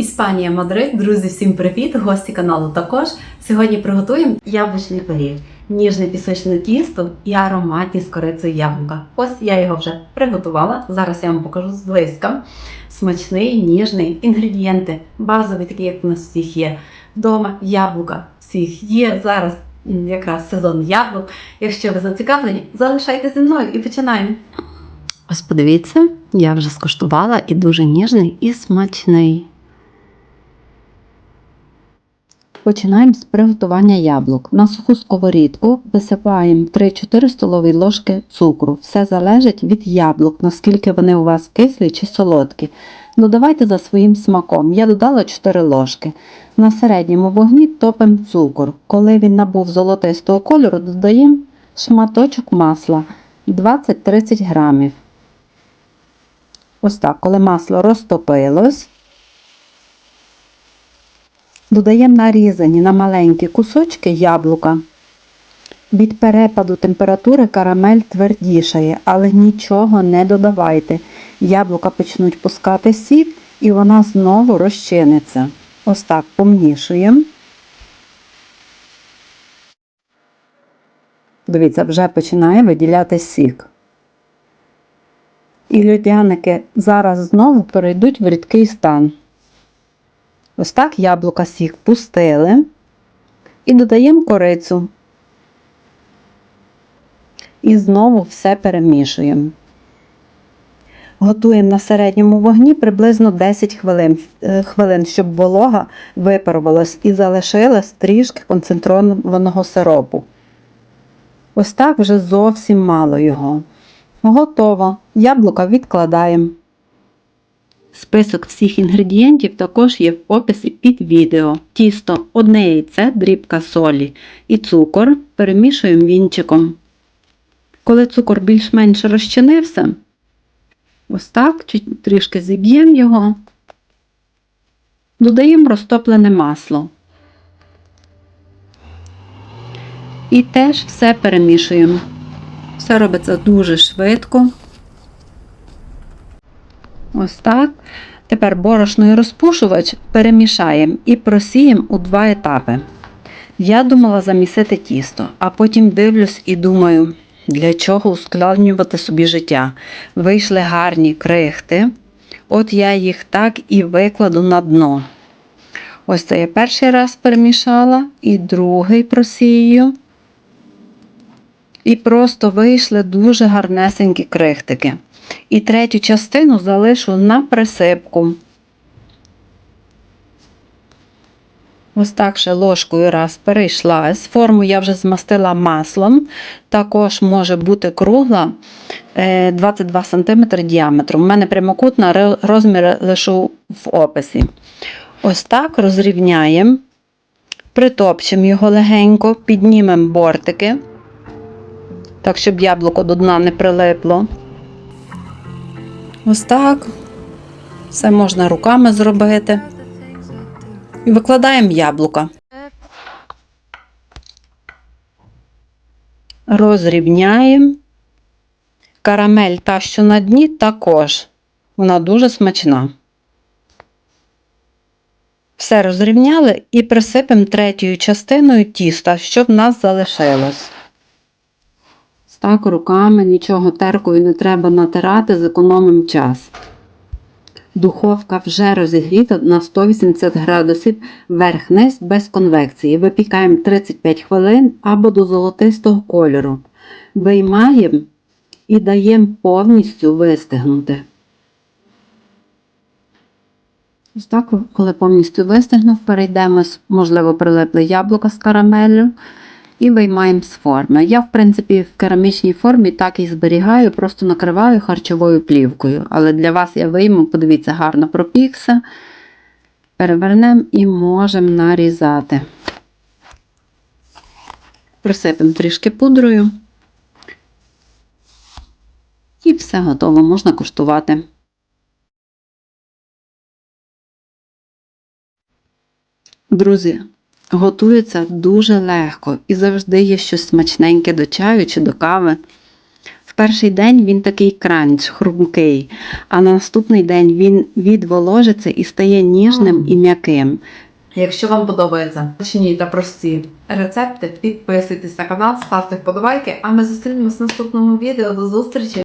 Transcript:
Іспанія, Мадрид, друзі, всім привіт! Гості каналу також. Сьогодні приготуємо яблучний пиріг, ніжне пісочне тісто і ароматні з корицею яблука. Ось я його вже приготувала. Зараз я вам покажу зблизька. Смачний, ніжний, інгредієнти базові, такі як у нас всіх є. Вдома яблука всіх є. Зараз якраз сезон яблук. Якщо ви зацікавлені, залишайтеся зі мною і починаємо. Ось подивіться, я вже скуштувала і дуже ніжний і смачний. Починаємо з приготування яблук. На суху сковорідку висипаємо 3-4 столові ложки цукру. Все залежить від яблук, наскільки вони у вас кислі чи солодкі. Додавайте за своїм смаком. Я додала 4 ложки. На середньому вогні топимо цукор. Коли він набув золотистого кольору, додаємо шматочок масла 20-30 грамів. Ось так, коли масло розтопилось, додаємо нарізані на маленькі кусочки яблука. Від перепаду температури карамель твердішає, але нічого не додавайте. Яблука почнуть пускати сік і вона знову розчиниться. Ось так помішуємо. Дивіться, вже починає виділяти сік. І льодяники зараз знову перейдуть в рідкий стан. Ось так яблука сік пустили і додаємо корицю. І знову все перемішуємо. Готуємо на середньому вогні приблизно 10 хвилин, е, хвилин щоб волога випарувалась і залишилась трішки концентрованого сиропу. Ось так вже зовсім мало його. Готово. Яблука відкладаємо. Список всіх інгредієнтів також є в описі під відео. Тісто, одне яйце, дрібка солі і цукор перемішуємо вінчиком. Коли цукор більш-менш розчинився, ось так, трішки зіб'ємо його, додаємо розтоплене масло. І теж все перемішуємо. Все робиться дуже швидко. Ось так. Тепер борошно розпушувач перемішаємо і просіємо у два етапи. Я думала замісити тісто, а потім дивлюсь і думаю, для чого ускладнювати собі життя. Вийшли гарні крихти. От я їх так і викладу на дно. Ось це я перший раз перемішала, і другий просію. І просто вийшли дуже гарнесенькі крихтики. І третю частину залишу на присипку. Ось так ще ложкою раз перейшла. З форму я вже змастила маслом. Також може бути кругла е, 22 см діаметром. У мене прямокутна розмір лишу в описі. Ось так розрівняємо, притопчемо його легенько, піднімемо бортики, так, щоб яблуко до дна не прилипло. Ось так. Все можна руками зробити. І викладаємо яблука. Розрівняємо. Карамель та, що на дні, також. Вона дуже смачна. Все розрівняли і присипемо третьою частиною тіста, що в нас залишилось. Так, руками нічого теркою не треба натирати, зекономимо час. Духовка вже розігріта на 180 градусів верх-низ без конвекції. Випікаємо 35 хвилин або до золотистого кольору. Виймаємо і даємо повністю вистигнути. Ось так, коли повністю вистигнув, перейдемо, можливо, прилипли яблука з карамеллю і виймаємо з форми. Я, в принципі, в керамічній формі так і зберігаю, просто накриваю харчовою плівкою. Але для вас я вийму, подивіться, гарно пропікся. Перевернемо і можемо нарізати. Присипемо трішки пудрою. І все готово, можна куштувати. Друзі, готується дуже легко і завжди є щось смачненьке до чаю чи до кави. В перший день він такий кранч, хрумкий, а на наступний день він відволожиться і стає ніжним і м'яким. Якщо вам подобаються точні та прості рецепти, підписуйтесь на канал, ставте вподобайки, а ми зустрінемось в наступному відео. До зустрічі!